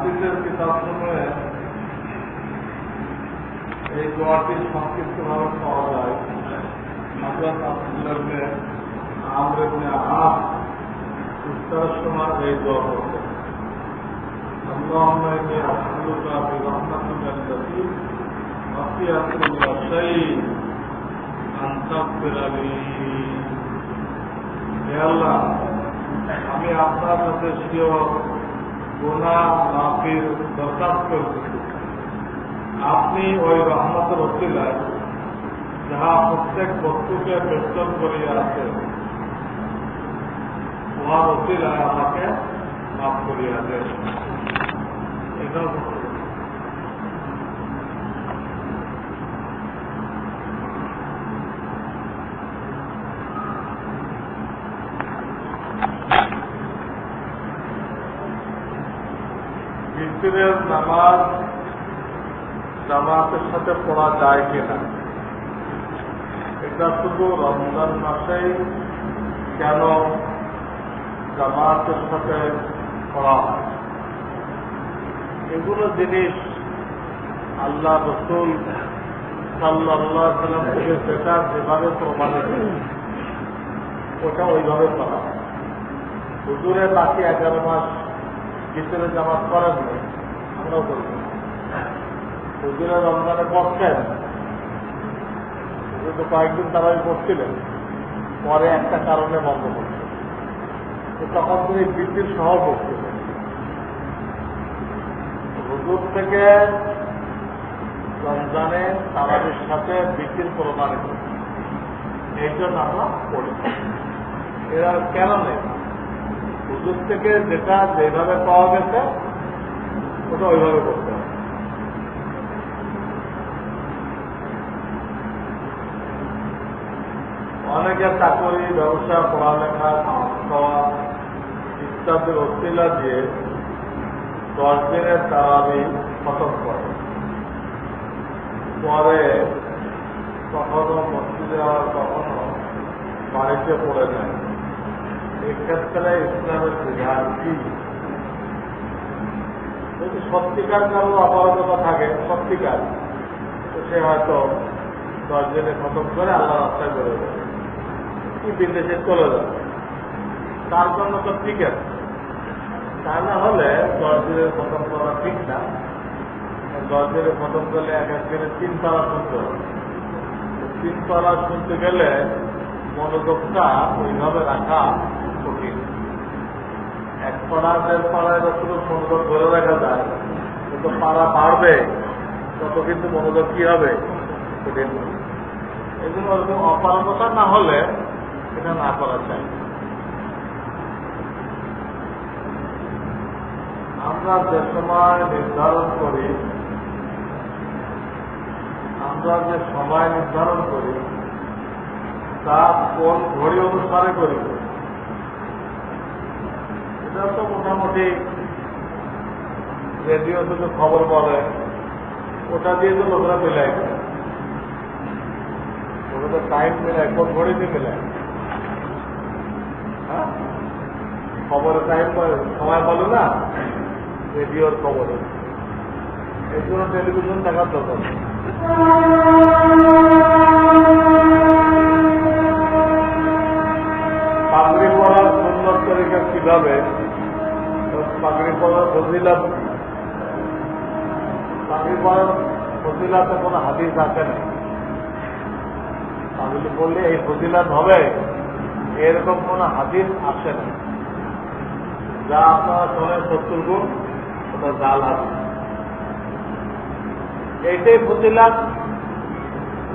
হাফিজের কিতাব সময়ে এই দোয়াটি সংক্ষিপ্ত ভাবে পাওয়া যায় হাজরত আব্দুল্লাহকে আমরেবনে আহাব ইফতারের সময় এই দোয়া করতেন اللهم اني اسالك برحمتك التي وسعت كل شيء ان تغفر لي হে আল্লাহ আমি আপনার কাছে স্বীয় গোনা মাফির দরখাস্ত করছি আপনি ওই রহমতের অসিলায় যাহা প্রত্যেক বস্তুকে বেষ্টন করিয়া আছে, উহার অসিলায় আমাকে মাফ করিয়া দেন। এটাও ভিতরের নামাজ জামাতের সাথে পড়া যায় কিনা? এটা শুধু রমজান মাসেই কেন জামাতের সাথে পড়া হয়? এগুলো জিনিস আল্লাহ রসুল সাল্লাহ থেকে সেটা যেভাবে প্রমাণিত ওটা ওইভাবে করা হুজুরে বাকি এগারো মাস ভিতরে জামাত করেন নাই আমরাও করি হুজুরে রমজানে বসছেন হুজুর তো কয়েকদিন তারাই বসছিলেন পরে একটা কারণে বন্ধ করছে তখন তিনি বৃদ্ধির সহ হুজুর থেকে রমজানে তারাবির সাথে বৃদ্ধির প্রমাণিত এই জন্য আমরা পড়ি। এরা কেন নেই? হুজুর থেকে যেটা যেভাবে পাওয়া গেছে ওটা ওইভাবে করতে হবে। অনেকে চাকরি, ব্যবসা, পড়ালেখা খাওয়া ইত্যাদির অস্তিলা দিয়ে দশ দিনের তারাবি খতম করে। পরে কখনো মসজিদে আর কখনো বাড়িতে পড়ে নেয় এক্ষেত্রে ইসলামের বিধান কি? যদি সত্যিকার কারও অপরাধতা থাকে, সত্যিকার, তো সে হয়তো দশ দিনে খতম করে আল্লাহ রাস্তায় বেরোবে যাবে। কি বিদেশে চলে যাবে? তার জন্য তো ঠিক আছে। তা না হলে দশ দিনের খতম করা ঠিক না। দশ দিনে খতম করলে এক এক দিনে তিন পাড়া শুনতে হবে। তিন পাড়া শুনতে গেলে মনোযোগটা ওইভাবে রাখা দেড় পাড়ায় যত মনোযোগ ধরে রাখা যায়। যত পাড়া বাড়বে, তত কিন্তু মনোযোগ কি হবে? এই জন্য ওরকম অপারগতা না হলে এটা না করা চাই আমরা যে সময় নির্ধারণ করি, আমরা যে সময় নির্ধারণ করি, তা কোন ঘড়ি অনুসারে করি এটা তো মোটামুটি রেডিও থেকে খবর বলে, ওটা দিয়ে তো লোকরা মিলায় ওটা টাইম মিলায়, কোন ঘড়িতে মিলায়। হ্যাঁ? খবরের টাইম সময় বলে না, রেডিওর খবরে। এই জন্য টেলিভিশন দেখার দরকার নেই। পাগড়ি সুন্দর তরিকা কীভাবে ফজিলাত পাগড়ি ফজিলাতে কোনো হাদিস আছে না? পাগড়ি পড়লে এই ফজিলাত হবে, এরকম কোনো হাদিস আসে না। যা আপনারা শোনেন সত্তর গুণ, ওটা জাল হাদিস এইটাই ফজিলাত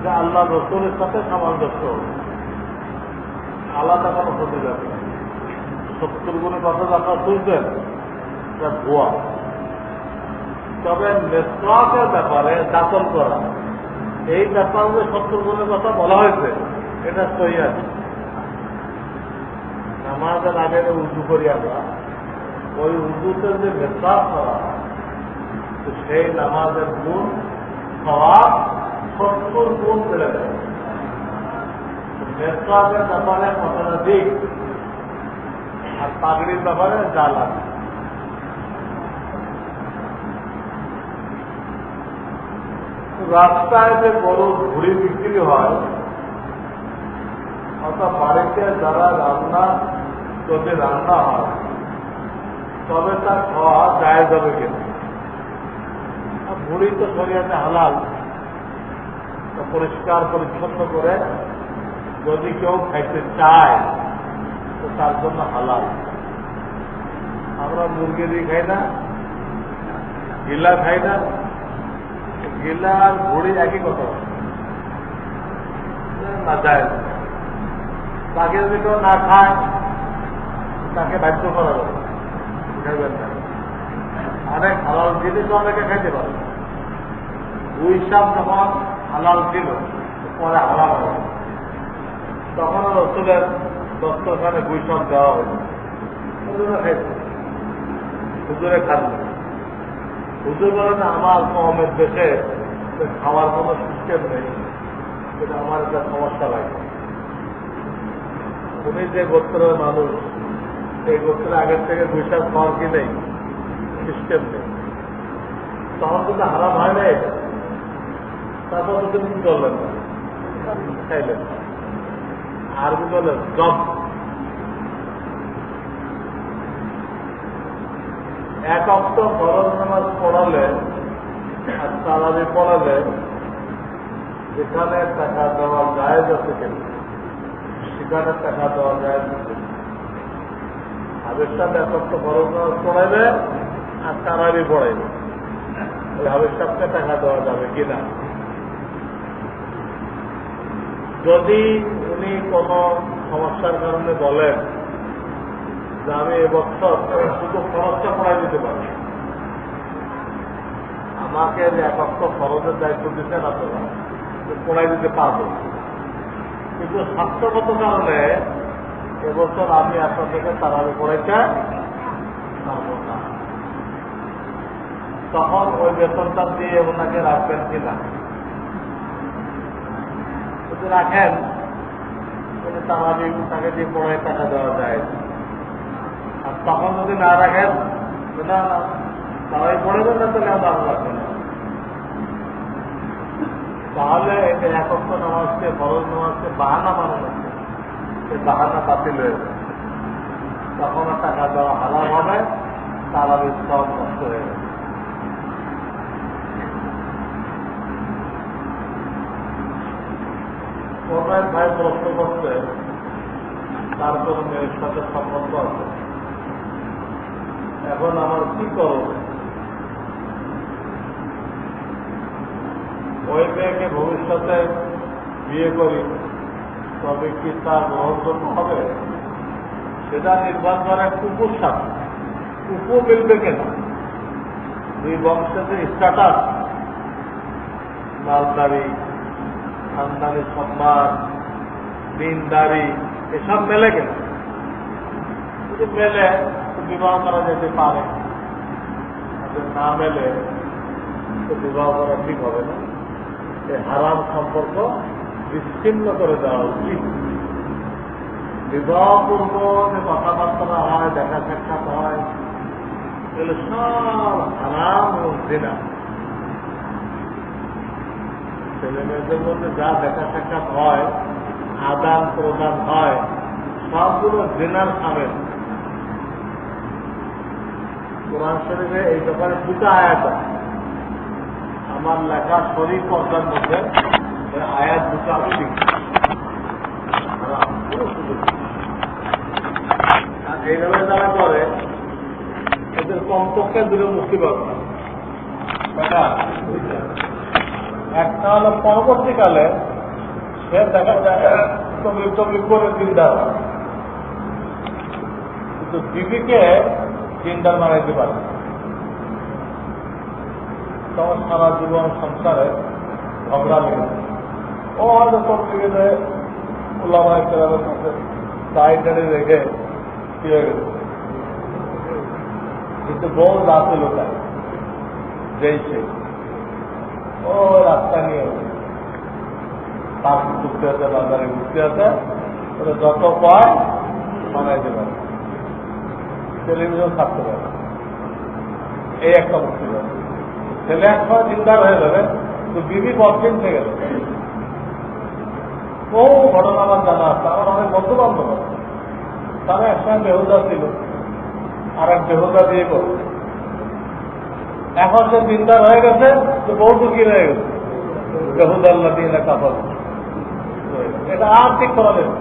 যে আল্লাহ রসুলের সাথে সামঞ্জস্য। আলাদা কোনো ক্ষতি সত্তর গুণের কথা আপনারা শুনছেন। এটা ভুয়া। তবে মেসওয়াকের ব্যাপারে দাতন করা। এই ব্যাপারে সত্তর গুণের কথা বলা হয়েছে। এটা সহি আছে। নামাজের আগে যে উজু করি আমরা, ওই উজুতে যে মেসওয়াক করা তো সেই নামাজের গুণ সবাব সত্তর গুণ বেড়ে যায়। মেসওয়াকের ব্যাপারে কথাটা দিক আর পাগড়ির ব্যাপারে যা লাগে। রাস্তায় যে বড় ঘুড়ি বিক্রি হয়, অর্থাৎ বাড়িতে যারা রান্না, যদি রান্না হয়, তবে তার খাওয়া যায় যাবে কিনা? ঘুড়ি তো শরীয়তে হালাল। তো পরিষ্কার পরিচ্ছন্ন করে যদি কেউ খাইতে চায়, তো তার জন্য হালাল। আমরা মুরগি দিয়ে খাই না, গিলা খাই না গিলা আর ঘুড়ি একই না তাকে যদি কেউ না খায়, তাকে বাধ্য করা যাবে। অনেক হালাল জিনিস অনেকে খাইতে পারে। দুই সাপ হালাল ছিল, পরে হালাল হবে। তখন রসুলের দস্তখানে দুই সাপ দেওয়া হয়েছে হুজুরে খাইছে হুজুরে খান হুজুর বলেন, আমার কমের দেশে খাওয়ার কোনো সিস্টেম নেই, সেটা আমার একটা সমস্যা লাগে। উনি যে গোত্রের মানুষ, সেই গোত্রের আগের থেকে দুই সাপ খাওয়ার কি নেই। সিস্টেম নেই তখন কিন্তু হারাম হয় না এটা। তারপর তো কিন্তু চললেন না খাইলেন। আরবি বলে জব। এক অক্ট ফরজ নামাজ পড়ালে আর তারাবি পড়ালে যেখানে টাকা দেওয়া যায় আছে কিন্তু সেখানে টাকা দেওয়া যায় এক অক্ট ফরজ নামাজ পড়াইবে আর তারাবি পড়াইবে। ওই হাবেশাবকে টাকা দেওয়া যাবে কিনা? যদি উনি কোনো সমস্যার কারণে বলেন যে আমি এবছর শুধু খরচটা পড়াই দিতে পারি আমাকে যে এক অক্ষ খরচের দায়িত্ব দিচ্ছেন আপনারা পড়াই দিতে পারব কিন্তু স্বাস্থ্যগত কারণে এবছর আমি আপনার থেকে তারাবি পড়াইতে পারব না। তখন ওই বেতনটা দিয়ে ওনাকে রাখবেন কিনা? যদি রাখেন, তাহলে তারাবি তাকে দিয়ে পড়ায় টাকা দেওয়া যায়। আর তখন যদি না রাখেন তারাই পড়েবেন না তাহলে আমরা রাখবেন না। তাহলে এটা একত্র নামাজকে, ফরজ নামাজকে বাহানা বানানো সেই বাহানা বাতিল হয়ে যাবে তখন টাকা দেওয়া হালাল হবে তারাবি সব নষ্ট হয়ে যাবে। ভাই প্রশ্ন করছে, তার কোনো মেয়ের সাথে সম্বন্ধ আছে? এখন আমার কি করো ওই মেয়েকে ভবিষ্যতে বিয়ে করি, তবে কি তার গ্রহণযোগ্য হবে? সেটা নির্ভর করে কুকুর সাথে। কুকুর মিলবে কেন? দুই বংশের স্ট্যাটাস মালদারি, খানদানি সম্মান, দিনদারি, এসব মেলে কেন? যদি মেলে বিবাহ করা যেতে পারে। না মেলে, তো বিবাহ করা ঠিক হবে না। হারাম সম্পর্ক বিচ্ছিন্ন করে দেওয়া উচিত। বিবাহ পূর্ব যে কথাবার্তা হয়, দেখা সাক্ষাৎ হয়, এগুলো সব হারাম এবং দিনা ছেলে মেয়েদের মধ্যে যা দেখা সাক্ষাৎ হয়, আদান প্রদান হয়, সবগুলো জেনার সামিল। কোরআন শরীফে এই ব্যাপারে দুটা আয়াত আছে। আমার লেখা শরীফ পর্দার মধ্যে আয়াত দুটো আমি এইভাবে যারা করে, এদের কমপক্ষে দুটো মুক্তি। একটা হলো পরবর্তীকালে সে দেখা যায় তবলিক তবলিক করে চিন্তা। কিন্তু বিবিকে চিন্তার মারাইতে পারে। তোমার সারা জীবন সংসারে ঝগড়া লেগে ও হয়তো তোর দিকে উল্লামায় কেরামের কাছে দাঁড়িয়ে দাঁড়িয়ে রেখে হয়ে গেছে। কিন্তু বউ রাতে লোকায় যেই ও রাস্তা নিয়ে পার্ক ঘুরতে আছে, বাজারে ঘুরতে আছে, ওরা যত পায় বানাইতে পারে। টেলিভিশন থাকতে পারে। এই একটা মুক্তি পাবে ছেলে এক সময় চিন্তার হয়ে যাবে, তো বিবি বর্ষিন থেকে বহু ঘটনা আমার জানা আছে, আমার অনেক বন্ধু বান্ধব আছে। তারা একসময় বেহুদা ছিল, আর এক বেহুদা দিয়ে করছে এখন সে চিন্তার হয়ে গেছে, তো বহু কি হয়ে গেছে। বেহুদাল্লা দিয়ে কাপড় এটা আর ঠিক করা যাবে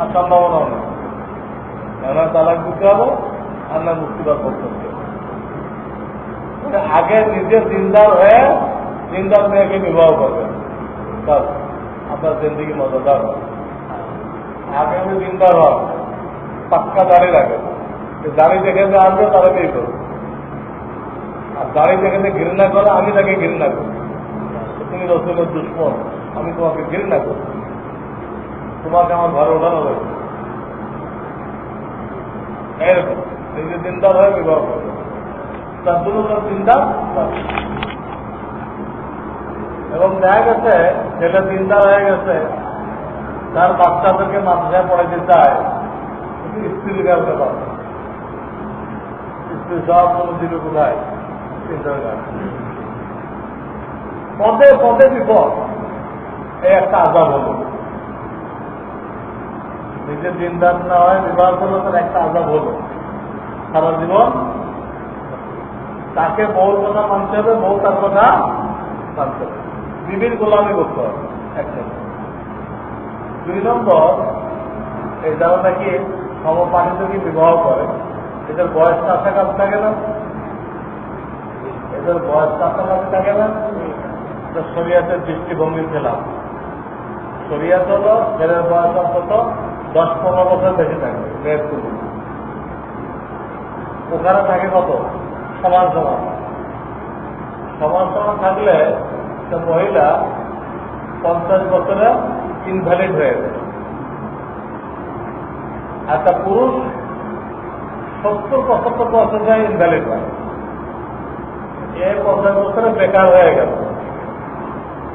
আর সম্ভাবনা নেই। তালাক দিতে হবে, আর না মুক্তিবাদ করতে হবে। আগে নিজে দিনদার হয়ে দিনদার মেয়েকে বিবাহ করবেন বাস, আপনার জিন্দগি মজাদার হবে। আগে আমি দিনদার হন পাক্কা দাঁড়িয়ে রাখেন দাড়ি দেখে যে আসবে তারা বিয়ে করবে? আর দাড়ি দেখে যে ঘৃণা করে আমি তাকে ঘৃণা করি। তুমি রসুলের দুশ্মন, আমি তোমাকে ঘৃণা করি। তোমাকে আমার ঘরে ওঠানো হয়েছে। এরকম, নিজে দিনদার হয়ে বিবাহ করবে। তার দুটো চিন্তা এবং দেখা গেছে ছেলে চিন্তা হয়ে গেছে, তার বাচ্চাদেরকে মাদ্রাসায় পড়াইতে কিন্তু স্ত্রী কাছে পারে স্ত্রী সব কোনো দিল কোথায়? পদে পদে বিপদ, এই একটা আজাব হলো। নিজের দিনদার না হয় বিবাহ করল তার একটা আজাব হলো। সারা জীবন তাকে বউর কথা মানতে হবে বউ তার কথা মানতে হবে। বিবির গোলামি করতে হবে এক দুই নম্বর, এই যারা নাকি সমপাঠিতকে বিবাহ করে? এদের বয়স কাছাকাছি থাকে না? এদের বয়স কাছাকাছি থাকে না? এটা শরিয়াতের দৃষ্টিভঙ্গি খেলাম শরিয়াত হলো, ছেলের বয়স অন্তত দশ পনেরো বছর বেশি তুলনায়। ওখানে থাকে কত? সমান সমান। সমান সমান থাকলে সে মহিলা পঞ্চাশ বছরে ইনভ্যালিড হয়ে যায়। একটা পুরুষ সত্তর পঁচাত্তর বছর যায় ইনভ্যালিড হয়। এ পঞ্চাশ বছরে বেকার হয়ে গেল।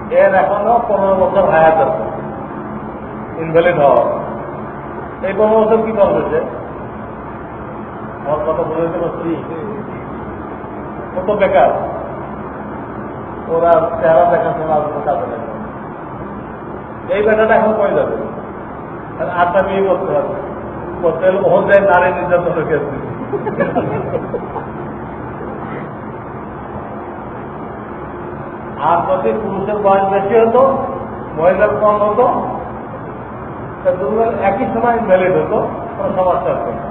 এর এখনও পনেরো বছর হায়াত আছে। ইনভ্যালিড হওয়া। এই পনেরো বছর কি করবে সে? আমার কথা বুঝতে পারছি ও তো বেকার? ওরা চেহারা দেখাশোনা কাজে লাগে এই বেটাটা এখন কয়ে যাবে? আটটা বিয়ে করতে হবে। করতে হলে ওদের নারী নির্যাতনের ক্ষেত্রে আর যদি পুরুষের বয়স বেশি হতো, মহিলার কম হতো একই সময় ভ্যালিড হতো, কোনো সমস্যা হতো না।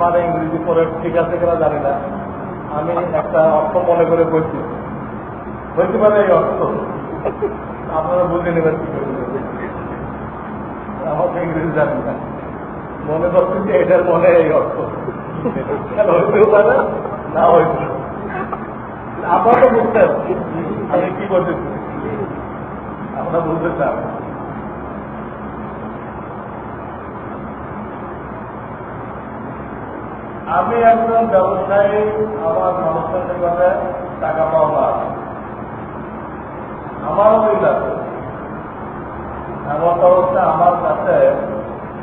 আমার ইংরেজি পরে ঠিক আছে কিনা জানি না। আমি একটা অর্থ মনে করে বলছি। বলতে পারে এই অর্থ। আপনারা বুঝে নেবেন কি আমার ইংরেজি জানি না। মনে করছি যে এটার মনে এই অর্থ। হইতেও পারে, না হইতে। আপনারা তো বুঝতেন আমি কি করতেছি। আপনারা বুঝতে চান আমি একজন ব্যবসায়ী, আমার মানুষের নিকটে টাকা পাওয়া আমারও মিল আছে। এমন অবস্থা আমার কাছে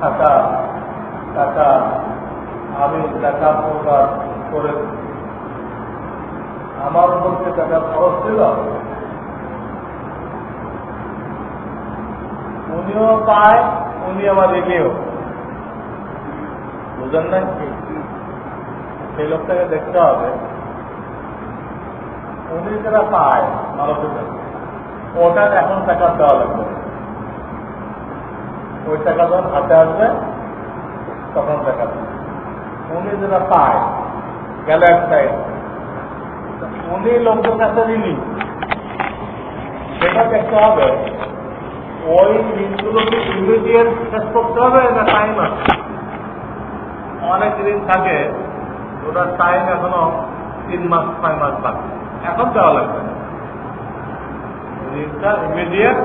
টাকা টাকা, আমি টাকা প্রকাশ করে আমার উপর যে টাকা খরচ ছিল, উনিও পায়, উনি আমার এগিয়েও বুঝেন না সেই লোকটাকে দেখতে হবে। উনি যারা পায় মানুষের কাছে ওটা এখন টাকা দেওয়া লাগবে। ওই টাকা যখন হাতে আসবে, তখন টাকা উনি যারা পায়, গেল এক উনি লোকদের কাছে ঋণী। সেটা দেখতে হবে, ওই ঋণগুলোকে ইমিডিয়েট শেষ করতে হবে না টাইম আছে? অনেক ঋণ থাকে। ওটার টাইম এখনও তিন মাস, ছয় মাস বাকি। এখন দেওয়া লাগবে। ঋণটা ইমিডিয়েট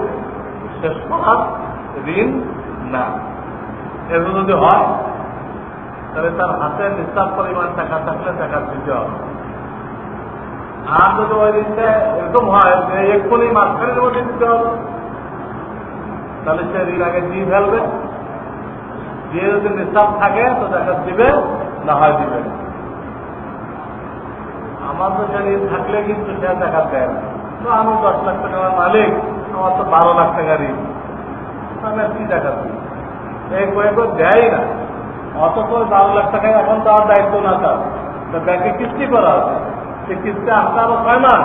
শেষ করার ঋণ না। এরকম যদি হয়, তাহলে তার হাতে নিঃশ্বাস পরিমাণ টাকা থাকলে টাকা দিতে হবে। আর যদি ওই ঋণটা এরকম হয় যে এক্ষুনি মাঝখানের মধ্যে দিতে হবে, তাহলে সে ঋণ আগে দিয়ে ফেলবে। দিয়ে যদি নিঃশ্বাস থাকে, তো টাকা দিবে, না হয় দিবে না। তো থাকলে কিন্তু সে দেখা দেয় তো আমি দশ লাখ টাকার মালিক, আমার তো বারো লাখ টাকা ঋণ আমি কি টাকা দিই এই করে দেয় না। অথচ ওই বারো লাখ টাকায় এখন তার দায়িত্ব না তার। তো ব্যাংকে কিস্তি করা সে কিস্তি আসতে আরও মাস।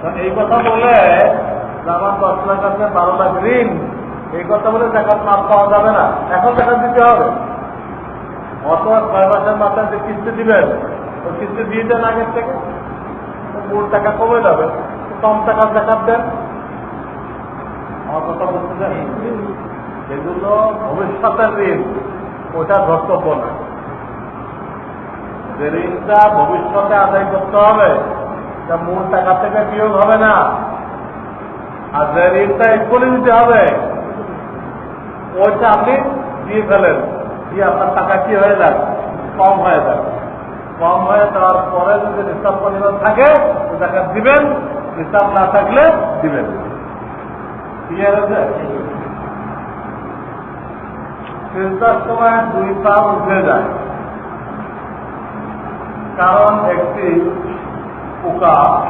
তো এই কথা বলে আমার দশ লাখ আছে, বারো লাখ ঋণ, এই কথা বলে টাকা মাপ পাওয়া যাবে না। এখন টাকা দিতে হবে। অত ছয় মাসের মাথায় যে কিস্তি দিবেন তো কিস্তি দিয়ে দেন আগের থেকে মূল টাকা কমে যাবে? কম টাকার দেখার দেন। আমার কথা বলতে চাই যেগুলো ভবিষ্যতের ঋণ, ওটা ধর্তব্য না। যে ঋণটা ভবিষ্যতে আদায় করতে হবে, তা মূল টাকা থেকে বিয়োগ হবে না। আর যে ঋণটা এক্ষুনি দিতে হবে, ওইটা আপনি দিয়ে ফেলেন। দিয়ে আপনার টাকা কি হয়ে যাক? কম হয়ে যাক। কম হয়ে যাওয়ার পরে যদি নিঃশ্বাস পরিমাণ থাকে, তো টাকা দিবেন। নিঃশ্বাস না থাকলে দিবেন। ক্লিয়ার আছে চিন্তার সময় দুই পা উঠে যায়। কারণ একটি পোকা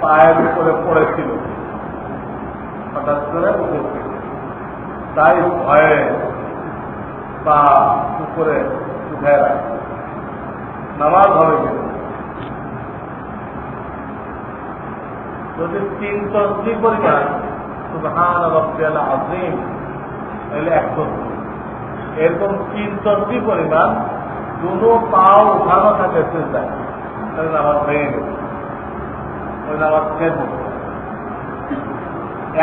পায়ের উপরে পড়েছিল। হঠাৎ করে উঠেছিল তাই ভয়ে বা উপরে উঠে রাখে নামাজ হবে যদি তিন তসবি পরিমাণ সুবহান আজিম তাহলে এক তসবি। এরকম তিন তসবি পরিমাণ দুটো পাও উঠানো থাকে চিন্তায় তাহলে নামাজ ভেঙে গেছে ওই নামাজ যাবে।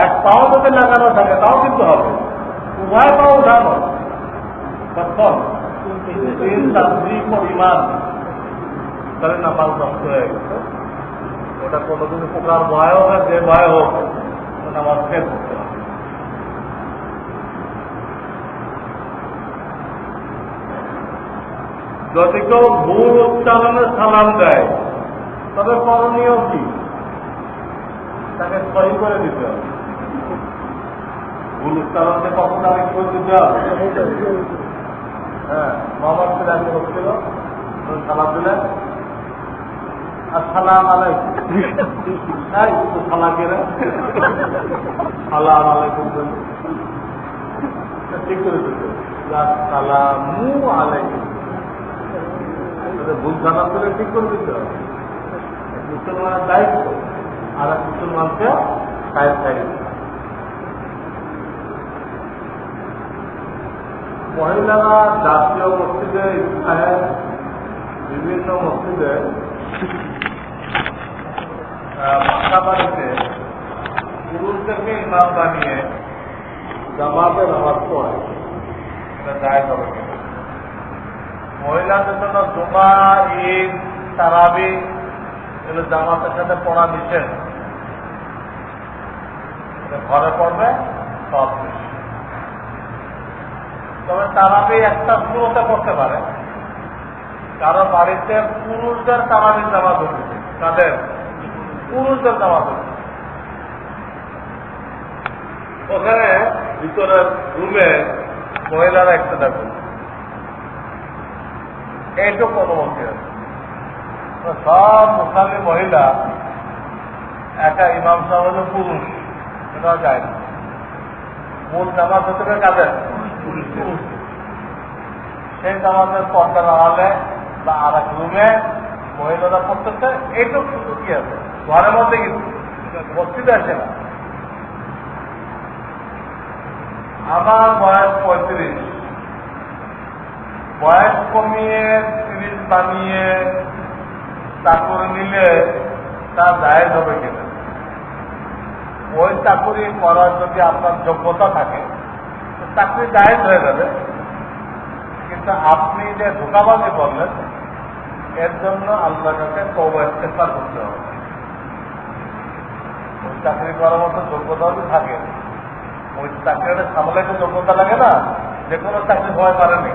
এক পাও যদি লাগানো থাকে, তাও কিন্তু হবে। উভয় পাও উঠানো। তখন তিন তসবি পরিমাণ তাহলে নামাজ নষ্ট হয়ে গেছে। ওটা কোনোদিন পোকার ভয় হোক যে ভয় হোক নামাজ ফের যদি কেউ ভুল উচ্চারণে সালাম দেয়, তবে করণীয় কি? তাকে সহি করে দিতে হবে। ভুল উচ্চারণে কখন আমি করে দিতে হবে? হ্যাঁ বলছিল সালাম দিলেন। আসসালাম আলাইকুম। এই, তো সালাম আলাইকুম ঠিক করে সালামু আলাইকুম। ভুল করে ঠিক করে দিতে হবে। মুসলমানের দায়িত্ব, আর এক মুসলমানকে মহিলারা জাতীয় মসজিদে বিভিন্ন মসজিদে মাথাবাড়িতে পুরুষদেরকে ইমাম বানিয়ে জামাতে নামাজ পড়ে এটা দায় হবে মহিলাদের জন্য জুমা ঈদ তারাবি এগুলো জামাতের সাথে পড়া নিষেধ। ঘরে পড়বে, সব নিষেধ। তবে তারাবি একটা শুরুতে করতে পারে। কারও বাড়িতে পুরুষদের তারাবির জামাত হচ্ছে তাদের পুরুষদের জামাত হচ্ছে ওখানে ভিতরের রুমে মহিলারা একটা দেখুন। এইটুকু অনুমতি আছে। সব মুসলিম মহিলা, একা ইমাম সাহেব পুরুষ, এটা যায় না। মূল জামাত হবে কাদের? সেই জামাতের পর্দা নামালে বা আর এক রুমে মহিলারা পড়তেছে, এইটুকু শুধু কি আছে? ঘরের মধ্যে কিন্তু মসজিদে আসে না। আমার বয়স পঁয়ত্রিশ। বয়স কমিয়ে তিরিশ বানিয়ে চাকরি নিলে তা জায়েজ হবে কিনা? ওই চাকরি করার যদি আপনার যোগ্যতা থাকে, চাকরি জায়েজ হয়ে যাবে। কিন্তু আপনি যে ধোকাবাজি করলেন, এর জন্য আল্লাহর কাছে ইস্তেফার করতে হবে। চাকরি করার মতো যোগ্যতা থাকে। ওই চাকরিটা সামলাইতে যোগ্যতা লাগে না যে কোনো চাকরি হয়ে পারেনি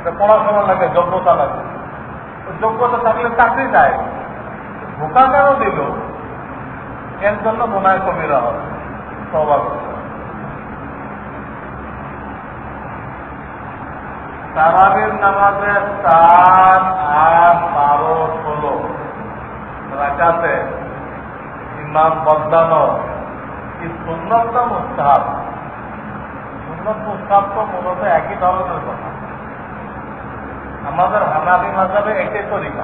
এটা পড়াশোনা লাগে, যোগ্যতা লাগে। যোগ্যতা থাকলে চাকরি যায় ধোকা কেন দিল? এর জন্য মনায় কমিরা হবে হবে। তারাবির নামাজে চার আট বারো ষোলো। রাখাতে ইমাম বদলানো কি সুন্নতটা মুস্তাহাব। সুন্নত মুস্তাহাব তো মূলত একই ধরনের কথা। আমাদের হানাবি মাজাবে এটাই তরিকা।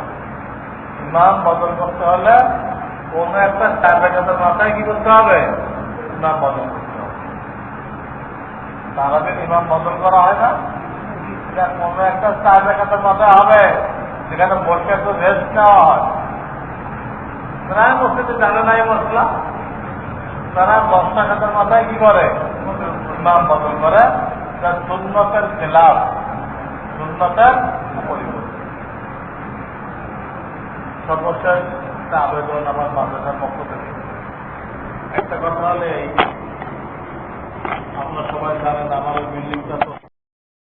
ইমাম বদল করতে হলে কোন একটা রেখাতের মাথায় কি করতে হবে? ইমাম বদল করতে হবে। তারাবির ইমাম বদল করা হয় না। কোনো একটা চার রেখাতের মাথায় হবে সেখানে বসে একটু রেস্ট নেওয়া হয়। প্রায় মসজিদে জানে নাই মশলা। তারা দশটা খাতের মাথায় কি করে? ইমাম বদল করে। তার সুন্নতের খেলাফ। সুন্নতের পরিবর্তন সর্বশেষ আবেদন আমার মাদ্রাসার পক্ষ থেকে। একটা কথা হলে এই, আপনারা সবাই জানেন আমার বিল্ডিংটা